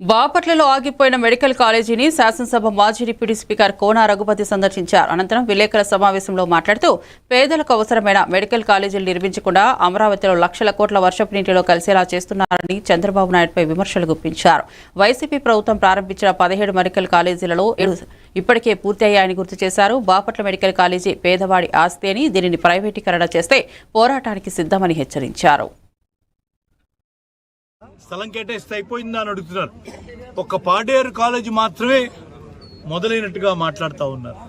బాపట్లలో ఆగిపోయిన మెడికల్ కాలేజీని శాసనసభ మాజీ డిప్యూటీ స్పీకర్ కోన రఘుపతి సందర్శించారు. అనంతరం విలేకరుల సమావేశంలో మాట్లాడుతూ పేదలకు అవసరమైన మెడికల్ కాలేజీలు నిర్మించకుండా అమరావతిలో లక్షల కోట్ల వర్షపు నీటిలో కలిసేలా చేస్తున్నారని చంద్రబాబు నాయుడుపై విమర్శలు గుప్పించారు. వైసీపీ ప్రభుత్వం ప్రారంభించిన పదిహేడు మెడికల్ కాలేజీలలో ఇప్పటికే పూర్తయ్యాయని గుర్తు చేశారు. బాపట్ల మెడికల్ కాలేజీ పేదవాడి ఆస్తి అని దీనిని ప్రైవేటీకరణ చేస్తే పోరాటానికి సిద్ధమని హెచ్చరించారు. స్థలం కేటాయిస్తే అయిపోయిందా అని అడుగుతున్నారు. ఒక పాడేరు కాలేజీ మాత్రమే మొదలైనట్టుగా మాట్లాడుతూ ఉన్నారు.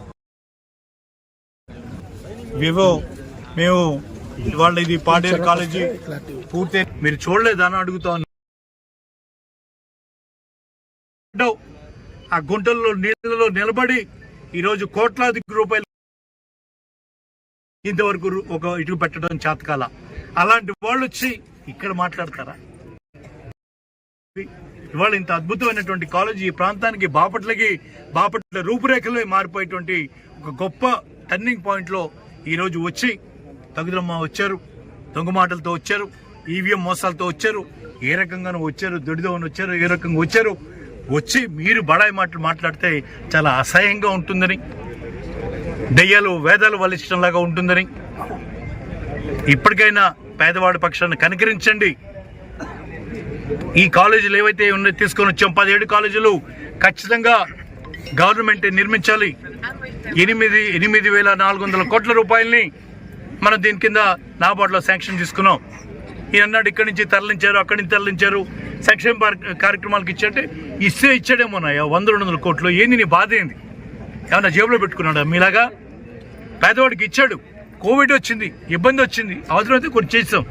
వివో మేము ఇవాళ ఇది పాడేరు కాలేజీ పూర్తి మీరు చూడలేదా అని అడుగుతా ఉన్నాం ఆ గుంటల్లో నీళ్ళలో నిలబడి ఈరోజు కోట్లాది రూపాయలు ఇంతవరకు ఒక ఇటు పెట్టడం చేతకాల. అలాంటి వాళ్ళు వచ్చి ఇక్కడ మాట్లాడతారా? ఇవాళ ఇంత అద్భుతమైనటువంటి కాలేజీ ఈ ప్రాంతానికి బాపట్లకి బాపట్ల రూపురేఖలు మారిపోయేటువంటి ఒక గొప్ప టర్నింగ్ పాయింట్లో ఈ రోజు వచ్చి తగుదమ్మ వచ్చారు దొంగ మాటలతో వచ్చారు ఈవీఎం మోసాలతో వచ్చారు ఏ రకంగానూ వచ్చారు దొడిదోని వచ్చారు ఏ రకంగా వచ్చారు వచ్చి మీరు బడాయి మాటలు మాట్లాడితే చాలా అసహ్యంగా ఉంటుందని దెయ్యాలు వేదాలు వలించడంలాగా ఉంటుందని ఇప్పటికైనా పేదవాడి పక్షాన్ని కనికరించండి. ఈ కాలేజీలు ఏవైతే ఉన్నాయో తీసుకొని వచ్చాం. పదిహేడు కాలేజీలు ఖచ్చితంగా గవర్నమెంట్ నిర్మించాలి. ఎనిమిది ఎనిమిది వేల నాలుగు వందల కోట్ల రూపాయలని మనం దీని కింద నాబార్డులో శాంక్షన్ తీసుకున్నాం ఈయన్నాడు ఇక్కడి నుంచి తరలించారు అక్కడి నుంచి తరలించారు. సంక్షేమ కార్యక్రమాలకు ఇచ్చారంటే ఇస్తే ఇచ్చాడేమోనాయా వంద రెండు వందల కోట్లు. ఏంది నీ బాధ ఏంది? ఏమన్నా జేబులో పెట్టుకున్నాడా? మీలాగా పేదవాడికి ఇచ్చాడు. కోవిడ్ వచ్చింది ఇబ్బంది వచ్చింది. అవసరమైతే కొన్ని చేసాం